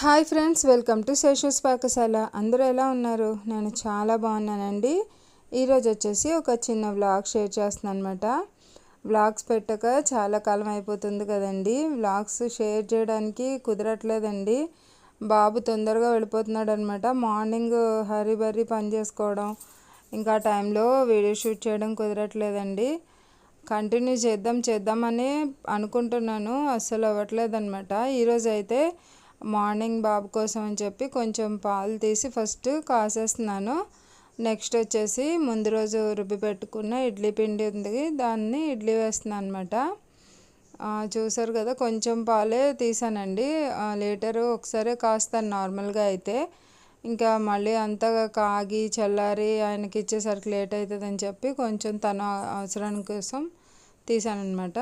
Hi friends welcome to Seshu's పాకశాల. అందరూ ఎలా ఉన్నారు? నేను చాలా బాగున్నానండి. ఈరోజు వచ్చేసి ఒక చిన్న వ్లాగ్ షేర్ చేస్తున్నాను అనమాట వ్లాగ్స్ పెట్టక చాలా కాలం అయిపోతుంది కదండి. వ్లాగ్స్ షేర్ చేయడానికి కుదరట్లేదండి. బాబు తొందరగా వెళ్ళిపోతున్నాడు అనమాట మార్నింగ్ హరీ బరీ పని చేసుకోవడం ఇంకా ఆ టైంలో వీడియో షూట్ చేయడం కుదరట్లేదండి. కంటిన్యూ చేద్దాం చేద్దామని అనుకుంటున్నాను. అస్సలు అవ్వట్లేదు అనమాట ఈరోజు అయితే మార్నింగ్ బాబు కోసం అని చెప్పి కొంచెం పాలు తీసి ఫస్ట్ కాసేస్తున్నాను. నెక్స్ట్ వచ్చేసి ముందు రోజు రుబ్బి పెట్టుకున్న ఇడ్లీ పిండి ఉంది. దాన్ని ఇడ్లీ వేస్తున్నాను అనమాట చూసారు కదా కొంచెం పాలే తీసానండి. లీటరు ఒకసారి కాస్తాను నార్మల్గా అయితే. ఇంకా మళ్ళీ అంతగా కాగి చల్లారి ఆయనకి ఇచ్చేసరికి లేట్ అవుతుందని చెప్పి కొంచెం తన అవసరాని కోసం తీసానమాట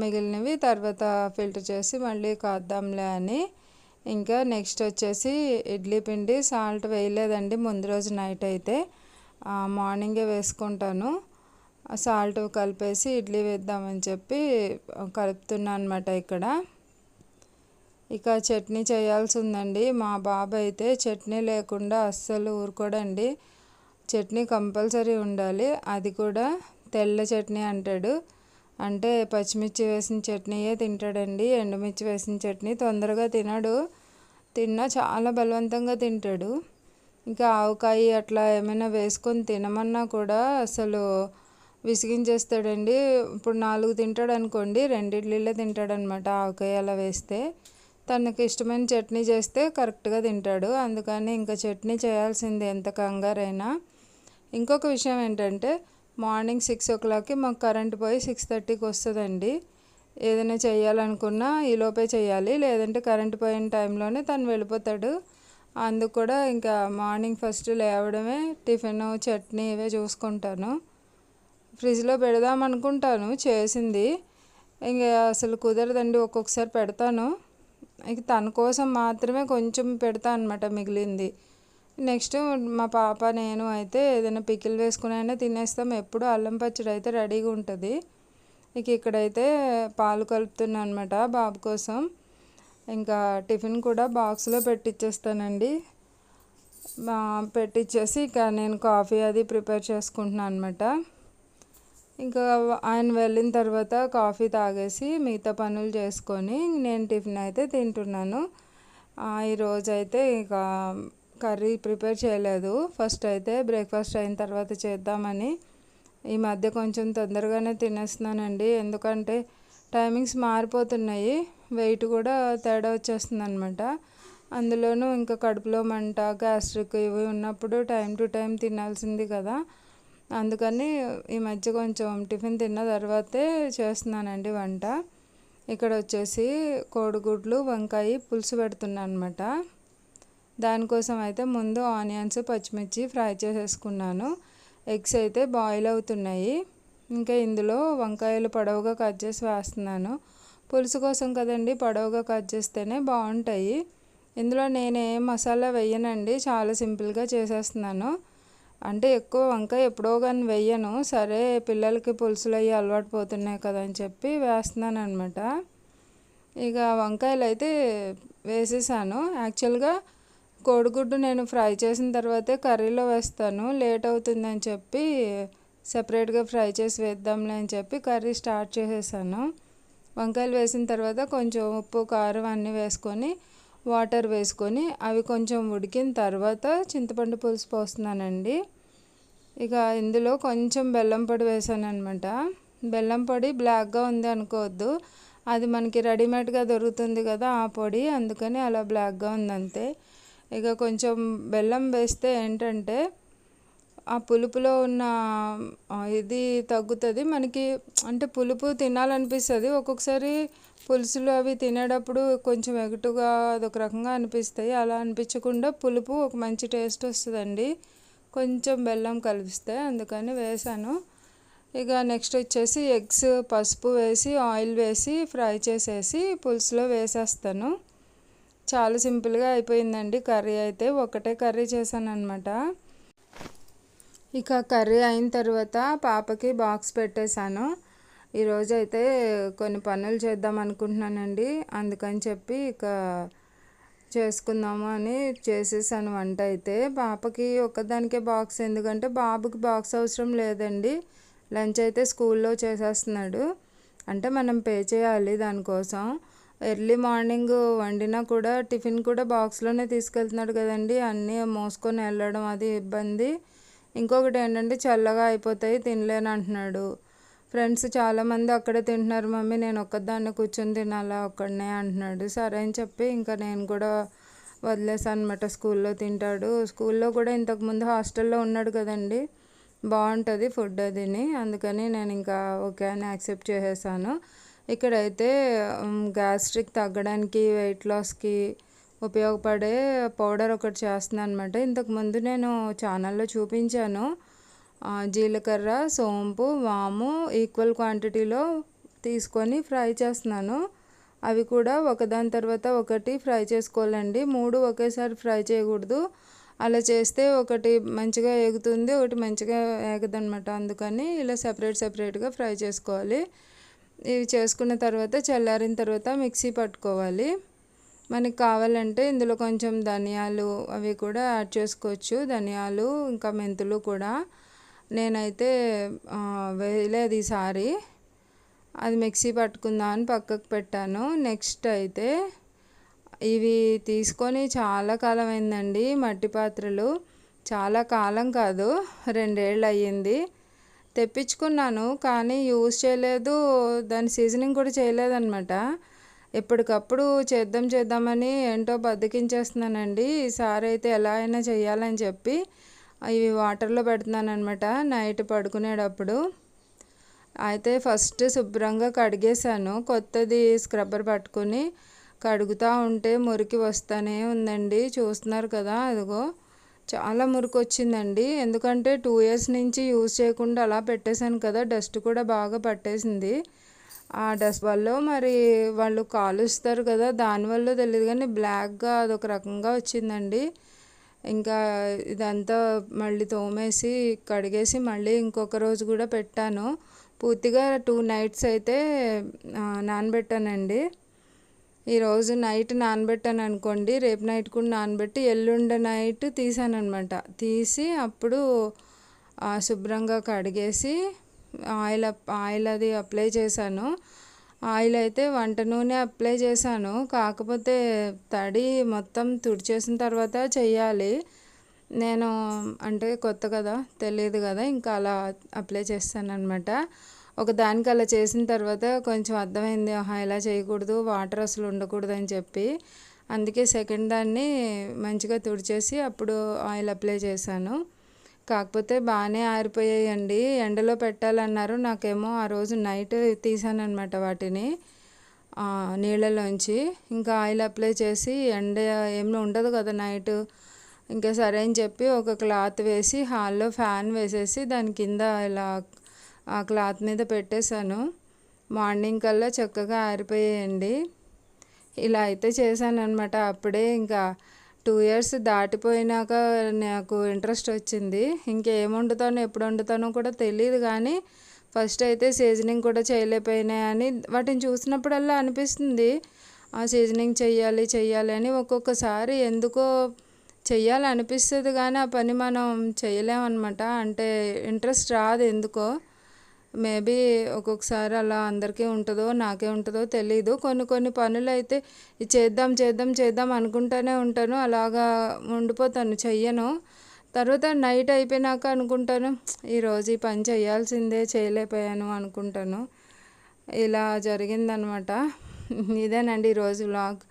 మిగిలినవి తర్వాత ఫిల్టర్ చేసి మళ్ళీ కాద్దాంలే అని ఇంకా నెక్స్ట్ వచ్చేసి ఇడ్లీ పిండి సాల్ట్ వేయలేదండి. ముందు రోజు నైట్ అయితే మార్నింగే వేసుకుంటాను. సాల్ట్ కలిపేసి ఇడ్లీ వేద్దామని చెప్పి కలుపుతున్నాను అనమాట ఇక్కడ. ఇక చట్నీ చేయాల్సి ఉందండి మా బాబు అయితే చట్నీ లేకుండా అస్సలు ఊరుకోడండి. చట్నీ కంపల్సరీ ఉండాలి. అది కూడా తెల్ల చట్నీ అంటాడు. అంటే పచ్చిమిర్చి వేసిన చట్నీయే తింటాడండి ఎండుమిర్చి వేసిన చట్నీ తొందరగా తినడు. తిన్నా చాలా బలవంతంగా తింటాడు. ఇంకా ఆవకాయ అట్లా ఏమైనా వేసుకొని తినమన్నా కూడా అసలు విసిగించేస్తాడండి. ఇప్పుడు నాలుగు తింటాడు అనుకోండి రెండిడ్లీలే తింటాడనమాట ఆవకాయ అలా వేస్తే. తనకి ఇష్టమైన చట్నీ చేస్తే కరెక్ట్గా తింటాడు. అందుకని ఇంకా చట్నీ చేయాల్సిందే ఎంత కంగారైనా. ఇంకొక విషయం ఏంటంటే మార్నింగ్ సిక్స్ ఓ క్లాక్కి మాకు కరెంట్ పోయి సిక్స్ థర్టీకి వస్తుందండి. ఏదైనా చేయాలనుకున్నా ఈలోపే చేయాలి లేదంటే కరెంట్ పోయిన టైంలోనే తను వెళ్ళిపోతాడు. అందుకు కూడా ఇంకా మార్నింగ్ ఫస్ట్ లేవడమే టిఫిన్ చట్నీ ఇవే చూసుకుంటాను. ఫ్రిడ్జ్లో పెడదాం అనుకుంటాను చేసింది. ఇంకా అసలు కుదరదండి ఒక్కొక్కసారి పెడతాను. ఇక తన కోసం మాత్రమే కొంచెం పెడతా అనమాట మిగిలింది. నెక్స్ట్ మా పాప నేను అయితే ఏదైనా పికిల్ వేసుకుని అయినా తినేస్తాం. ఎప్పుడు అల్లం పచ్చడి అయితే రెడీగా ఉంటుంది. ఇక ఇక్కడైతే పాలు కలుపుతున్నాను అనమాట బాబు కోసం. ఇంకా టిఫిన్ కూడా బాక్స్లో పెట్టిచ్చేస్తానండి. పెట్టించేసి ఇక నేను కాఫీ అది ప్రిపేర్ చేసుకుంటున్నాను అనమాట ఇంకా ఆయన వెళ్ళిన తర్వాత కాఫీ తాగేసి మిగతా పనులు చేసుకొని నేను టిఫిన్ అయితే తింటున్నాను. ఈరోజైతే ఇక కర్రీ ప్రిపేర్ చేయలేదు. ఫస్ట్ అయితే బ్రేక్ఫాస్ట్ అయిన తర్వాత చేద్దామని. ఈ మధ్య కొంచెం తొందరగానే తినేస్తున్నానండి. ఎందుకంటే టైమింగ్స్ మారిపోతున్నాయి. వెయిట్ కూడా తేడా వచ్చేస్తుంది అనమాట అందులోనూ ఇంకా కడుపులో మంట గ్యాస్ట్రిక్ ఇవి ఉన్నప్పుడు టైం టు టైం తినాల్సింది కదా. అందుకని ఈ మధ్య కొంచెం టిఫిన్ తిన్న తర్వాతే చేస్తున్నానండి వంట. ఇక్కడ వచ్చేసి కోడిగుడ్లు వంకాయ పులుసు పెడుతున్నాను అనమాట దానికోసం అయితే ముందు ఆనియన్స్ పచ్చిమిర్చి ఫ్రై చేసేసుకున్నాను. ఎగ్స్ అయితే బాయిల్ అవుతున్నాయి. ఇంకా ఇందులో వంకాయలు పొడవుగా కట్ చేసి వేస్తున్నాను. పులుసు కోసం కదండి పొడవుగా కట్ చేస్తేనే బాగుంటాయి. ఇందులో నేను ఏం మసాలా వేయనండి చాలా సింపుల్గా చేసేస్తున్నాను. అంటే ఎక్కువ వంకాయ ఎప్పుడో కానీ వెయ్యను సరే పిల్లలకి పులుసులు అయ్యి అలవాటు పోతున్నాయి కదా అని చెప్పి వేస్తున్నాను అనమాట ఇక వంకాయలు అయితే వేసేసాను. యాక్చువల్గా కోడిగుడ్డు నేను ఫ్రై చేసిన తర్వాతే కర్రీలో వేస్తాను. లేట్ అవుతుందని చెప్పి సపరేట్గా ఫ్రై చేసి వేద్దాంలే అని చెప్పి కర్రీ స్టార్ట్ చేసేసాను. వంకాయలు వేసిన తర్వాత కొంచెం ఉప్పు కారం అన్నీ వేసుకొని వాటర్ వేసుకొని అవి కొంచెం ఉడికిన తర్వాత చింతపండు పులుసు పోస్తున్నానండి. ఇక ఇందులో కొంచెం బెల్లం పొడి వేసాను అనమాట బెల్లం పొడి బ్లాక్గా ఉంది అనుకోవద్దు. అది మనకి రెడీమేడ్గా దొరుకుతుంది కదా ఆ పొడి అందుకని అలా బ్లాక్గా ఉంది అంతే ఇక కొంచెం బెల్లం వేస్తే ఏంటంటే ఆ పులుపులో ఉన్న ఇది తగ్గుతుంది. మనకి అంటే పులుపు తినాలనిపిస్తుంది. ఒక్కొక్కసారి పులుసులు అవి తినేటప్పుడు కొంచెం ఎగటుగా అదొక రకంగా అనిపిస్తాయి. అలా అనిపించకుండా పులుపు ఒక మంచి టేస్ట్ వస్తుందండి. కొంచెం బెల్లం కలిపిస్తే అందుకని వేసాను. ఇక నెక్స్ట్ వచ్చేసి ఎగ్స్ పసుపు వేసి ఆయిల్ వేసి ఫ్రై చేసేసి పులుసులో వేసేస్తాను. చాలా సింపుల్గా అయిపోయిందండి కర్రీ అయితే. ఒకటే కర్రీ చేశాను అనమాట ఇక కర్రీ అయిన తర్వాత పాపకి బాక్స్ పెట్టేశాను. ఈరోజు అయితే కొన్ని పనులు చేద్దాం అనుకుంటున్నానండి. అందుకని చెప్పి ఇక చేసుకుందాము అని చేసేసాను వంట అయితే. పాపకి ఒక్కదానికే బాక్స్ ఎందుకంటే బాబుకి బాక్స్ అవసరం లేదండి. లంచ్ అయితే స్కూల్లో చేసేస్తున్నాడు. అంటే మనం పే చేయాలి దానికోసం. ఎర్లీ మార్నింగ్ వండినా కూడా టిఫిన్ కూడా బాక్స్లోనే తీసుకెళ్తున్నాడు కదండి. అన్నీ మోసుకొని వెళ్ళడం అది ఇబ్బంది. ఇంకొకటి ఏంటంటే చల్లగా అయిపోతాయి తినలేను అంటున్నాడు. ఫ్రెండ్స్ చాలామంది అక్కడే తింటున్నారు మమ్మీ నేను ఒక్కదాన్ని కూర్చొని తినాలా ఒక్కడనే? అంటున్నాడు. సరే అని చెప్పి ఇంకా నేను కూడా వదిలేసాను అనమాట స్కూల్లో తింటాడు. స్కూల్లో కూడా ఇంతకుముందు హాస్టల్లో ఉన్నాడు కదండి. బాగుంటుంది ఫుడ్ అదిని. అందుకని నేను ఇంకా ఓకే అని యాక్సెప్ట్ చేసేసాను. ఇక్కడైతే గ్యాస్ట్రిక్ తగ్గడానికి వెయిట్ లాస్కి ఉపయోగపడే పౌడర్ ఒకటి చేస్తున్నాను అనమాట ఇంతకుముందు నేను ఛానల్లో చూపించాను. జీలకర్ర సోంపు వాము ఈక్వల్ క్వాంటిటీలో తీసుకొని ఫ్రై చేస్తున్నాను. అవి కూడా ఒకదాని తర్వాత ఒకటి ఫ్రై చేసుకోవాలండి. మూడు ఒకేసారి ఫ్రై చేయకూడదు. అలా చేస్తే ఒకటి మంచిగా ఎగుతుంది ఒకటి మంచిగా ఏగదనమాట అందుకని ఇలా సపరేట్ సపరేట్గా ఫ్రై చేసుకోవాలి. ఇవి చేసుకున్న తర్వాత చల్లారిన తర్వాత మిక్సీ పట్టుకోవాలి. మనకి కావాలంటే ఇందులో కొంచెం ధనియాలు అవి కూడా యాడ్ చేసుకోవచ్చు. ధనియాలు ఇంకా మెంతులు కూడా. నేనైతే వేయలేదు ఈసారి. అది మిక్సీ పట్టుకుందా అని పక్కకు పెట్టాను. నెక్స్ట్ అయితే ఇవి తీసుకొని చాలా కాలం అయిందండి మట్టి పాత్రలు. చాలా కాలం కాదు రెండేళ్ళు అయ్యింది. తెప్పించుకున్నాను కానీ యూజ్ చేయలేదు. దాని సీజనింగ్ కూడా చేయలేదన్నమాట. ఎప్పటికప్పుడు చేద్దాం చేద్దామని ఏంటో బద్దకించేస్తున్నానండి. ఈసారి అయితే ఎలా అయినా చేయాలని చెప్పి ఇవి వాటర్లో పెడుతున్నాను అనమాట నైట్ పడుకునేటప్పుడు. అయితే ఫస్ట్ శుభ్రంగా కడిగేశాను. కొత్తది స్క్రబ్బర్ పట్టుకొని కడుగుతూ ఉంటే మురికి వస్తూనే ఉందండి. చూస్తున్నారు కదా అదిగో. చాలా మురికి వచ్చిందండి ఎందుకంటే టూ ఇయర్స్ నుంచి యూజ్ చేయకుండా అలా పెట్టేశాను కదా డస్ట్ కూడా బాగా పట్టేసింది. ఆ డస్ట్ వల్ల మరి వాళ్ళు కాలుస్తారు కదా దానివల్ల తెలియదు కానీ బ్లాక్గా అదొక రకంగా వచ్చిందండి. ఇంకా ఇదంతా మళ్ళీ తోమేసి కడిగేసి మళ్ళీ ఇంకొక రోజు కూడా పెట్టాను. పూర్తిగా టూ నైట్స్ అయితే నానబెట్టానండి. ఈరోజు నైట్ నానబెట్టాను అనుకోండి రేపు నైట్ కూడా నానబెట్టి ఎల్లుండి నైట్ తీసాను అనమాట తీసి అప్పుడు శుభ్రంగా కడిగేసి ఆయిల్ ఆయిల్ అది అప్లై చేశాను. ఆయిల్ అయితే వంట నూనె అప్లై చేశాను. కాకపోతే తడి మొత్తం తుడిచేసిన తర్వాత చేయాలి నేను అంటే కొత్త కదా తెలియదు కదా ఇంకా అలా అప్లై చేస్తాను అనమాట ఒక దానికి అలా చేసిన తర్వాత కొంచెం అర్థమైంది ఆహా ఇలా చేయకూడదు వాటర్ అసలు ఉండకూడదు అని చెప్పి. అందుకే సెకండ్ దాన్ని మంచిగా తుడిచేసి అప్పుడు ఆయిల్ అప్లై చేశాను. కాకపోతే బాగానే ఆరిపోయాయండి. ఎండలో పెట్టాలన్నారు. నాకేమో ఆ రోజు నైట్ తీసానమాట వాటిని నీళ్ళలోంచి. ఇంకా ఆయిల్ అప్లై చేసి ఎండ ఏమి ఉండదు కదా నైట్. ఇంకా సరే అని చెప్పి ఒక క్లాత్ వేసి హాల్లో ఫ్యాన్ వేసేసి దాని కింద ఇలా ఆ క్లాత్ మీద పెట్టేశాను. మార్నింగ్ కల్లా చక్కగా ఆరిపోయాయండి. ఇలా అయితే చేశాను అనమాట అప్పుడే ఇంకా టూ ఇయర్స్ దాటిపోయినాక నాకు ఇంట్రెస్ట్ వచ్చింది. ఇంకేం వండుతానో ఎప్పుడు వండుతానో కూడా తెలియదు కానీ ఫస్ట్ అయితే సీజనింగ్ కూడా చేయలేకపోయినాయి అని వాటిని చూసినప్పుడల్లా అనిపిస్తుంది. ఆ సీజనింగ్ చెయ్యాలి చెయ్యాలి అని ఒక్కొక్కసారి ఎందుకో చెయ్యాలనిపిస్తుంది కానీ ఆ పని మనం చేయలేమన్నమాట. అంటే ఇంట్రెస్ట్ రాదు ఎందుకో మేబీ ఒక్కొక్కసారి అలా అందరికీ ఉంటుందో నాకే ఉంటుందో తెలీదు. కొన్ని కొన్ని పనులు అయితే చేద్దాం చేద్దాం చేద్దాం అనుకుంటూనే ఉంటాను. అలాగా ఉండిపోతాను చెయ్యను. తర్వాత నైట్ అయిపోయినాక అనుకుంటాను ఈరోజు ఈ పని చేయాల్సిందే చేయలేకపోయాను అనుకుంటాను. ఇలా జరిగిందనమాట. ఇదేనండి ఈరోజు వ్లాగ్.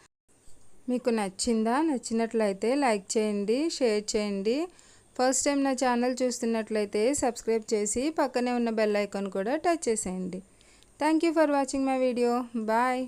మీకు నచ్చిందా? నచ్చినట్లయితే లైక్ చేయండి షేర్ చేయండి. ఫస్ట్ టైం నా ఛానల్ చూస్తున్నట్లయితే సబ్స్క్రైబ్ చేసి పక్కనే ఉన్న బెల్ ఐకాన్ కూడా టచ్ చేసేయండి. Thank you for watching my video bye